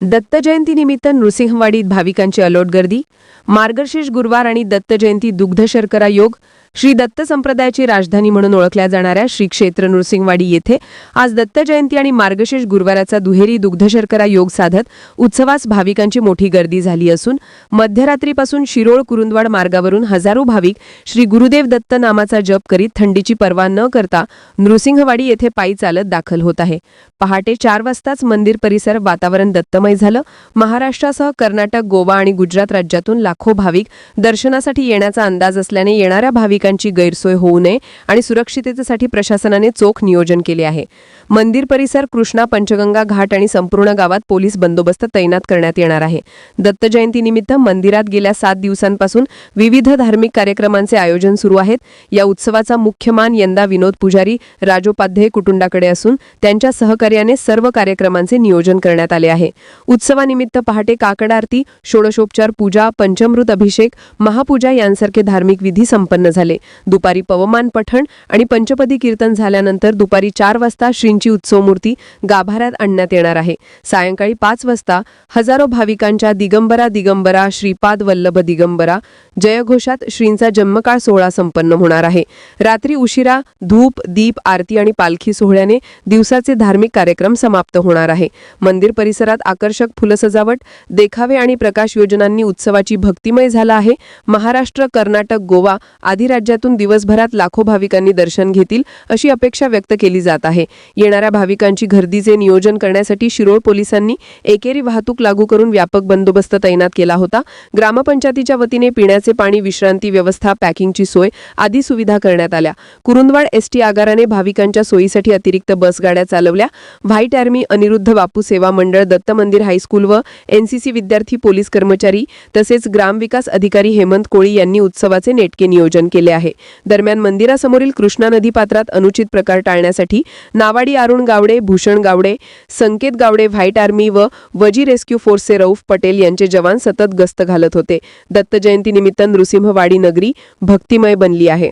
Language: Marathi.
दत्त जयंतीनिमित्त नृसिंहवाडीत भाविकांची अलोट गर्दी मार्गशीर्ष गुरुवार आणि दत्त जयंती दुग्ध शर्करा योग श्री दत्त संप्रदायाची राजधानी म्हणून ओळखल्या जाणाऱ्या श्री क्षेत्र नृसिंहवाडी येथे आज दत्त जयंती आणि मार्गशीर्ष गुरुवाराचा दुहेरी दुग्धशर्करा योग साधत उत्सवास भाविकांची मोठी गर्दी झाली असून मध्यरात्रीपासून शिरोळ कुरुंदवाड मार्गावरून हजारो भाविक श्री गुरुदेव दत्त नामाचा जप करीत थंडीची पर्वा न करता नृसिंहवाडी येथे पायी चालत दाखल होत आहे. पहाटे चार वाजताच मंदिर परिसर वातावरण दत्तमय झालं. महाराष्ट्रासह कर्नाटक गोवा आणि गुजरात राज्यातून लाखो भाविक दर्शनासाठी येण्याचा अंदाज असल्याने येणाऱ्या भाविकांची गैरसोय होऊ नये आणि सुरक्षिततेसाठी प्रशासनाने चोख नियोजन केले आहे. मंदिर परिसर कृष्णा पंचगंगा घाट आणि संपूर्ण गावात पोलीस बंदोबस्त तैनात करण्यात येणार आहे. दत्त जयंतीनिमित्त मंदिरात गेल्या सात दिवसांपासून विविध धार्मिक कार्यक्रमांचे आयोजन सुरू आहेत. या उत्सवाचा मुख्य मान यंदा विनोद पुजारी राजोपाध्याय कुटुंबाकडे असून त्यांच्या सहकार्याने सर्व कार्यक्रमांचे नियोजन करण्यात आले आहे. उत्सवानिमित्त पहाटे काकड आरती षोडशोपचार पूजा पंचमृत अभिषेक महापूजा यांसारखे धार्मिक विधी संपन्न झाले दुपारी पवमान पठण आणि पंचपदी कीर्तन झाल्यानंतर दुपारी चार वाजता श्रींची उत्सव मूर्ती गाभाऱ्यात आणण्यात येणार आहे. सायंकाळी पाच वाजता हजारो भाविकांच्या दिगंबरा दिगंबरा श्रीपाद वल्लभ दिगंबरा जयघोषात श्रींचा जन्मकाळ सोहळा संपन्न होणार आहे. रात्री उशिरा धूप दीप आरती आणि पालखी सोहळ्याने दिवसाचे धार्मिक कार्यक्रम समाप्त होणार आहे. मंदिर परिसरात आकर्षक फुलसजावट देखावे आणि प्रकाश योजनांनी उत्सवाची भक्तिमय झाला आहे. महाराष्ट्र कर्नाटक गोवा आदी राज्यातून दिवसभरात लाखो भाविकांनी दर्शन घेतील अशी अपेक्षा व्यक्त केली जात आहे. येणाऱ्या भाविकांची गर्दीचे नियोजन करण्यासाठी शिरोळ पोलिसांनी एकेरी वाहतूक लागू करून व्यापक बंदोबस्त तैनात केला होता. ग्रामपंचायतीच्या वतीने पिण्याचे पाणी विश्रांती व्यवस्था पॅकिंगची सोय आदी सुविधा करण्यात आल्या. कुरुंदवाड एसटी आगाराने भाविकांच्या सोयीसाठी अतिरिक्त बसगाड्या चालवल्या. व्हाईट आर्मी अनिरुद्ध बापू सेवा मंडळ दत्त मंदिर हायस्कूल व एनसीसी विद्यार्थी पोलीस कर्मचारी तसेच ग्रामविकास अधिकारी हेमंत कोळी यांनी उत्सवाचे नेटके नियोजन केले आहे. दरम्यान मंदिरासमोरील कृष्णा नदी पात्रात अनुचित प्रकार टाळण्यासाठी नावाडी अरुण गावडे भूषण गावडे संकेत गावडे व्हाईट आर्मी व वजी रेस्क्यू फोर्सचे रौफ पटेल यांचे जवान सतत गस्त घालत होते. दत्त जयंतीनिमित्त चेतन नृसिंहवाडी नगरी भक्तिमय बनली आहे.